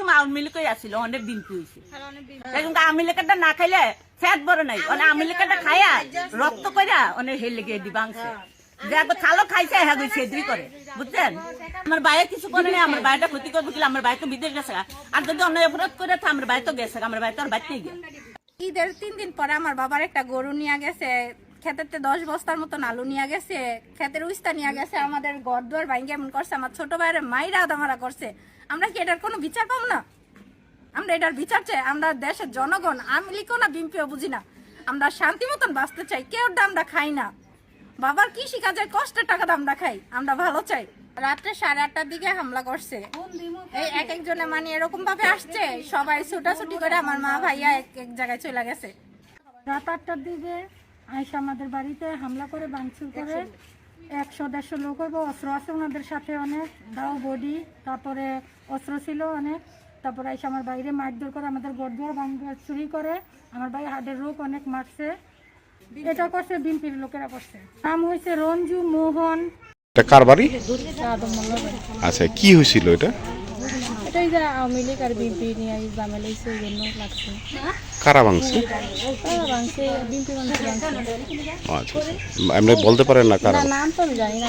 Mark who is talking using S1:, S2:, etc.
S1: সময় আওয়ামী লীগই আসছিল অনেক দিন হয়েছে। এখন আওয়ামী লীগেরটা না খাইলে ফ্যাট বড় নাই। আওয়ামী খাইয়া রক্ত কইরা অনেক হেল লেগে দিবাংশে একবার খাইছে হ্যাঁ গই সেদ্রি করে। বুঝছেন? আমার বাইরে কিছু করে নাই আমার বাইরেটা ক্ষতি করব কিনা আমার বাইরে তো বিদেশ গেছে আর যদি অন্য অপরাধ করে আমার বাইরে তো গেছে আমার বাইরে তো আর বাইরে গিয়ে
S2: ঈদের তিন দিন পরে আমার বাবার একটা গরু নিয়ে গেছে ক্ষেতেতে দশ বস্তার মতন আলু নিয়ে গেছে ক্ষেতের উস্তা নিয়ে গেছে, আমাদের ঘর দুয়ার ভাঙ্গে এমন করছে, আমার ছোট ভাইয়ের মাইরা আদামারা করছে। আমরা কি এটার কোনো বিচার পাবো না? আমরা এটার বিচার চাই, আমরা দেশের জনগণ, আমি লিখো না বিম্পিও বুঝি না। আমরা শান্তি মতন বাঁচতে চাই, কেউ আমরা খাই না। বাবার কৃষি কাজের কষ্টের টাকা দিয়ে আমরা খাই আমরা ভালো চাই। রাত্রে সাড়ে আটটার দিকে হামলা করছে। এই এক একজনে মানে এরকম ভাবে আসছে, সবাই ছুটাছুটি করে আমার মা ভাইয়া এক এক জায়গায় চলে গেছে।
S3: রাত আটটার দিকে আইসা আমাদের বাড়িতে হামলা করে ভাঙচুর করে। একশো দেড়শো লোক হইব অস্ত্র আছে ওনাদের সাথে অনেক দাও বডি তারপরে অস্ত্র ছিল অনেক। তারপরে আইসা আমার বাইরে মারধর করে আমাদের গড়দুয়ার ভাঙা চুরি করে। আমার ভাই হাড়ের রোগ অনেক মারছে। এটা করছে বিনপির লোকেরা করছে। নাম হয়েছে রঞ্জু মোহন।
S4: এটা কার বাড়ি। আচ্ছা কি হয়েছিল এটা?
S3: এটাই যে আওয়ামী লীগ আর বিএনপি নিয়ে ঝামেলা হয়েছে ওই জন্য লাগছে।
S4: কারা ভাঙছে?
S3: ভাঙছে? বিএনপি মানুষ ভাঙছে।
S4: আচ্ছা আপনি বলতে পারেন না কারা
S3: নাম তো আমি জানি না।